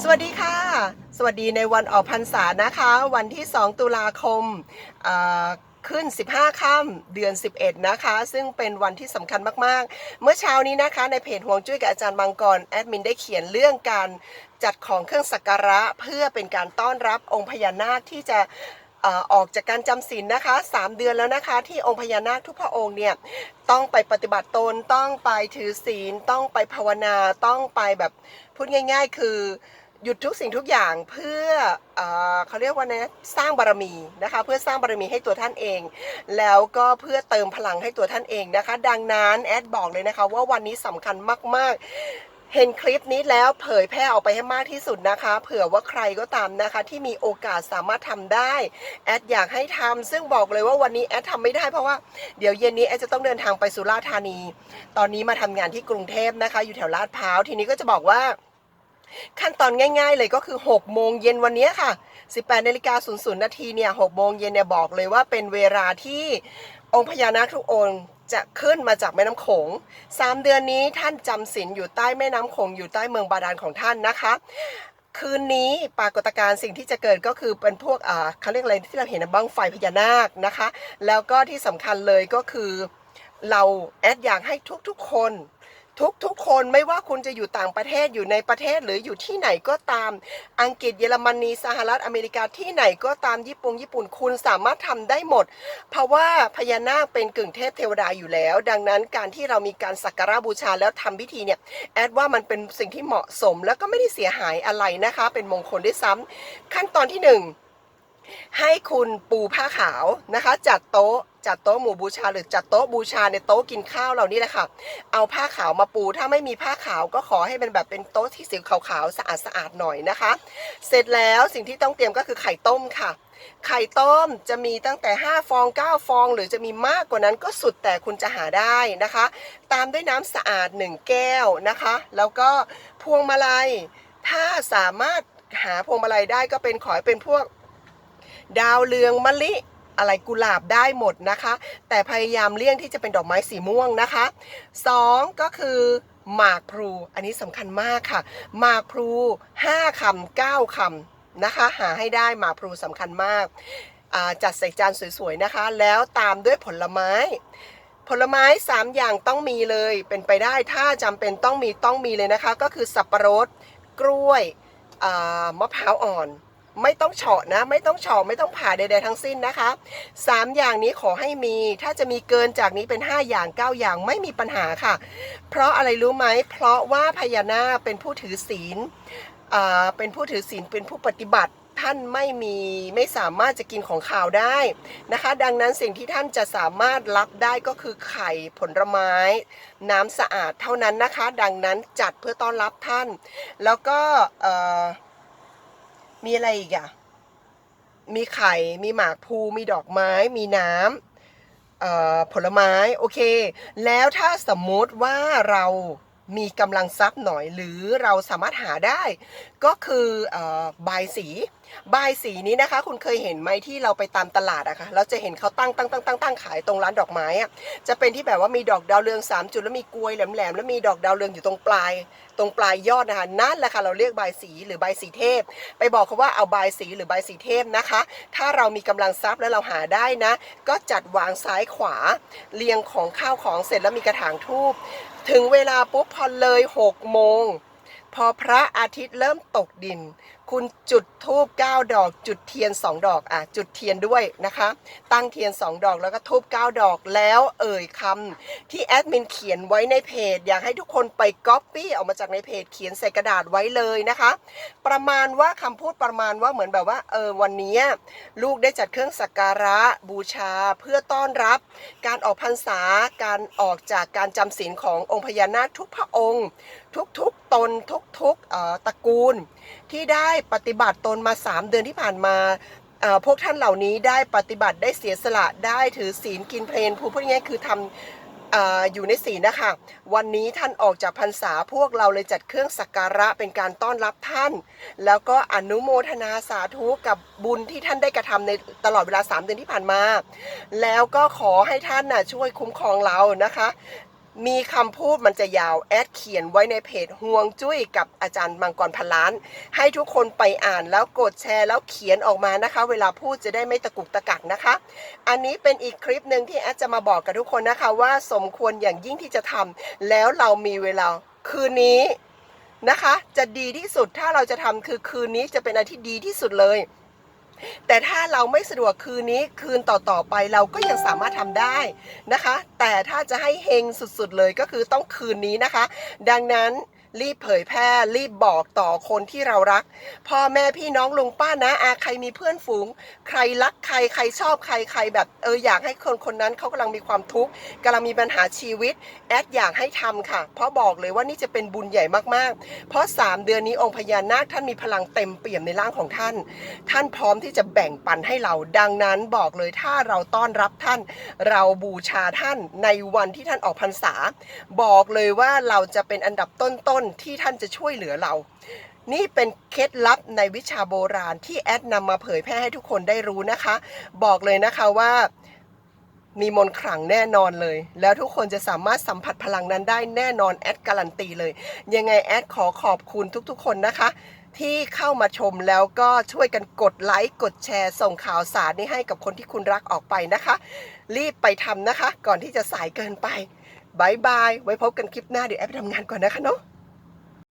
สวัสดีค่ะ สวัสดีในวันออกพรรษานะคะ วันที่ 2 ตุลาคมขึ้น 15 ค่ำเดือน 11 นะคะ ซึ่งเป็นวันที่สำคัญมาก ๆ เมื่อเช้านี้นะคะ ในเพจห่วงจุ้ยกับอาจารย์บางกรแอดมินได้เขียนเรื่องการจัดของเครื่องสักการะ เพื่อเป็นการต้อนรับองค์พญานาคที่จะออออกจากการจำศีลนะคะ 3 เดือนแล้วนะคะ ที่องค์พญานาคทุกพระองค์เนี่ยต้องไปปฏิบัติตนต้องไปถือศีล ต้องไปภาวนาต้องไปแบบพูดง่าย ๆ คือ หยุดทุกสิ่งทุกอย่างเพื่อเออเขาเรียกว่านะสร้างบารมีนะคะ เพื่อสร้างบารมีให้ตัวท่านเอง แล้วก็เพื่อเติมพลังให้ตัวท่านเองนะคะ ดังนั้นแอดบอกเลยนะคะว่าวันนี้สำคัญมาก ๆเห็นคลิปนี้แล้วเผยแพร่ออกไปให้มากที่สุดนะคะ เผื่อว่าใครก็ตามนะคะ ที่มีโอกาสสามารถทำได้แอดอยากให้ทำซึ่งบอกเลยว่าวันนี้แอดทำไม่ได้เพราะว่าเดี๋ยวเย็นนี้แอดจะต้องเดินทางไปสุราษฎร์ธานี ตอนนี้มาทำงานที่กรุงเทพนะคะ อยู่แถวลาดพร้าวทีนี้ก็จะบอกว่า ขั้นตอนง่ายๆเลยก็คือ 6 โมงเย็นวันนี้ค่ะ 18นาฬิกา00นาทีเนี่ย6โมงเย็นเนี่ยบอกเลยว่าเป็นเวลาที่องค์พญานาคทุกองค์จะขึ้นมาจากแม่น้ำโขง3 เดือนนี้ท่านจำศีลอยู่ใต้แม่น้ำโขงอยู่ใต้เมืองบาดาลของท่านนะคะ คืนนี้ปรากฏการณ์สิ่งที่จะเกิดก็คือเป็นพวกอ่าเขาเรียกอะไรที่เราเห็นบ้างไฟพญานาคนะคะ แล้วก็ที่สำคัญเลยก็คือเราแอดอยากให้ทุกๆคน ทุกทุกคนไม่ว่าคุณจะอยู่ต่างประเทศอยู่ในประเทศหรืออยู่ที่ไหนก็ตาม อังกฤษเยอรมนีสหรัฐอเมริกาที่ไหนก็ตามญี่ปุ่นญี่ปุ่นคุณสามารถทำได้หมด เพราะว่าพญานาคเป็นกึ่งเทพเทวดาอยู่แล้ว ดังนั้นการที่เรามีการสักการะบูชาแล้วทำพิธีเนี่ยแอดว่ามันเป็นสิ่งที่เหมาะสม แล้วก็ไม่ได้เสียหายอะไรนะคะ เป็นมงคลด้วยซ้ำขั้นตอนที่หนึ่งให้คุณปูผ้าขาวนะคะ จัดโต๊ะ จัดโต๊ะหมู่บูชาหรือจัดโต๊ะบูชาในโต๊ะกินข้าวเรานี่แหละค่ะ เอาผ้าขาวมาปู ถ้าไม่มีผ้าขาวก็ขอให้เป็นแบบเป็นโต๊ะที่สีขาวๆสะอาดสะอาดๆหน่อยนะคะ เสร็จแล้วสิ่งที่ต้องเตรียมก็คือไข่ต้มค่ะไข่ต้มจะมีตั้งแต่ 5 ฟอง 9 ฟอง หรือจะมีมากกว่านั้นก็สุดแต่คุณจะหาได้นะคะ ตามด้วยน้ำสะอาด 1 แก้วนะคะ แล้วก็พวงมาลัย ถ้าสามารถหาพวงมาลัยได้ก็เป็นขอให้เป็นพวก ดาวเรืองมะลิ อะไรกุหลาบได้หมดนะคะ แต่พยายามเลี่ยงที่จะเป็นดอกไม้สีม่วงนะคะสองก็คือหมากพลู อันนี้สำคัญมากค่ะ หมากพลูห้าคำเก้าคำนะคะ หาให้ได้หมากพลูสำคัญมากาจัดใส่จานสวยๆนะคะ แล้วตามด้วยผลไม้ ผลไม้ 3 อย่างต้องมีเลยเป็นไปได้ถ้าจำเป็นต้องมีต้องมีเลยนะคะ ก็คือสับปะรดกล้วยมะพร้าวอ่อน ไม่ต้องเฉาะนะ ไม่ต้องเฉาะไม่ต้องผ่าใดๆทั้งสิ้นนะคะสามอย่างนี้ขอให้มีถ้าจะมีเกินจากนี้เป็น 5 อย่าง 9 อย่างไม่มีปัญหาค่ะ เพราะอะไรรู้ไหม เพราะว่าพญานาคเป็นผู้ถือศีลเป็นผู้ถือศีลเป็นผู้ปฏิบัติท่านไม่มีไม่สามารถจะกินของข่าวได้นะคะ ดังนั้นสิ่งที่ท่านจะสามารถรับได้ก็คือไข่ผลไม้ น้ำสะอาดเท่านั้นนะคะ ดังนั้นจัดเพื่อต้อนรับท่าน แล้วก็ มีอะไรอีกอะมีไข่ มีหมากพลูมีดอกไม้ มีน้ำผลไม้ โอเค แล้วถ้าสมมุติว่าเรามีกำลังทรัพย์หน่อยหรือเราสามารถหาได้ ก็คือใบสี บายสีนี้นะคะ คุณเคยเห็นไหมที่เราไปตามตลาดอะคะเราจะเห็นเขาตั้งตั้งตั้งตั้งตั้งขายตรงร้านดอกไม้อะจะเป็นที่แบบว่ามีดอกดาวเรืองสามจุดแล้วมีกลวยแหลมๆแล้วมีดอกดาวเรืองอยู่ตรงปลาย ตรงปลายยอดนะคะนั่นแหละค่ะเราเรียกบายสีหรือบายสีเทพ ไปบอกเขาว่าเอาบายสีหรือบายสีเทพนะคะ ถ้าเรามีกำลังทรัพย์แล้วเราหาได้นะ ก็จัดวางซ้ายขวาเรียงของข้าวของเสร็จแล้วมีกระถางทูบถึงเวลาปุ๊บพอเลย6โมงพอพระอาทิตย์เริ่มตกดินคุณจุดธูป9ดอก จุดเทียน 2 ดอกอะจุดเทียนด้วยนะคะ ตั้งเทียน 2 ดอกแล้วก็ทูบ9ดอกแล้วเอ่ยคำที่แอดมินเขียนไว้ในเพจ อยากให้ทุกคนไปก๊อปปี้ออกมาจากในเพจเขียนใส่กระดาษไว้เลยนะคะ ประมาณว่าคำพูดประมาณว่าเหมือนแบบว่าเออวันนี้ลูกได้จัดเครื่องสักการะบูชาเพื่อต้อนรับ การออกพรรษาการออกจากการจำศีลขององค์พญานาคทุกพระองค์ ทุกๆตนทุกๆตระกูล ที่ได้ปฏิบัติตนมา 3 เดือนที่ผ่านมาพวกท่านเหล่านี้ได้ปฏิบัติได้เสียสละได้ถือศีลกินเพลนพูดง่ายๆคือทำออยู่ในศีลนะคะ วันนี้ท่านออกจากพรรษาพวกเราเลยจัดเครื่องสักการะเป็นการต้อนรับท่าน แล้วก็อนุโมทนาสาธุกับบุญที่ท่านได้กระทำในตลอดเวลา 3 เดือนที่ผ่านมา แล้วก็ขอให้ท่านน่ะช่วยคุ้มครองเรานะคะ มีคำพูดมันจะยาวแอดเขียนไว้ในเพจห่วงจุ้ยกับอาจารย์มังกรพันล้าน ให้ทุกคนไปอ่านแล้วกดแชร์แล้วเขียนออกมานะคะ เวลาพูดจะได้ไม่ตะกุกตะกักนะคะ อันนี้เป็นอีกคลิปหนึ่งที่แอดจะมาบอกกับทุกคนนะคะ ว่าสมควรอย่างยิ่งที่จะทำแล้วเรามีเวลาคืนนี้นะคะ จะดีที่สุดถ้าเราจะทำคือคืนนี้จะเป็นอะไรที่ดีที่สุดเลย แต่ถ้าเราไม่สะดวกคืนนี้คืนต่อๆไปเราก็ยังสามารถทำได้นะคะ แต่ถ้าจะให้เฮงสุดๆเลยก็คือต้องคืนนี้นะคะ ดังนั้น รีบเผยแพร่ รีบบอกต่อคนที่เรารัก พ่อแม่พี่น้องลุงป้านะอาใครมีเพื่อนฝูง ใครรักใครใครชอบใครใครแบบเอออยากให้คนคนนั้นเขากำลังมีความทุกข์กำลังมีปัญหาชีวิต แอดอยากให้ทำค่ะ เพราะบอกเลยว่านี่จะเป็นบุญใหญ่มากๆ เพราะ 3 เดือนนี้องค์พญานาคท่านมีพลังเต็มเปี่ยมในร่างของท่าน ท่านพร้อมที่จะแบ่งปันให้เราดังนั้นบอกเลยถ้าเราต้อนรับท่าน เราบูชาท่านในวันที่ท่านออกพรรษา บอกเลยว่าเราจะเป็นอันดับต้นๆที่ท่านจะช่วยเหลือเรา นี่เป็นเคล็ดลับในวิชาโบราณที่แอดนำมาเผยแพร่ให้ทุกคนได้รู้นะคะ บอกเลยนะคะว่ามีมนขลังแน่นอนเลย แล้วทุกคนจะสามารถสัมผัสพลังนั้นได้แน่นอนแอดการันตีเลย ยังไงแอดขอขอบคุณทุกๆ คนนะคะ ที่เข้ามาชมแล้วก็ช่วยกันกดไลค์กดแชร์ ส่งข่าวสารนี้ให้กับคนที่คุณรักออกไปนะคะ รีบไปทำนะคะ ก่อนที่จะสายเกินไปบายบาย ไว้พบกันคลิปหน้าเดี๋ยวแอดไปทำงานก่อนนะคะเนาะ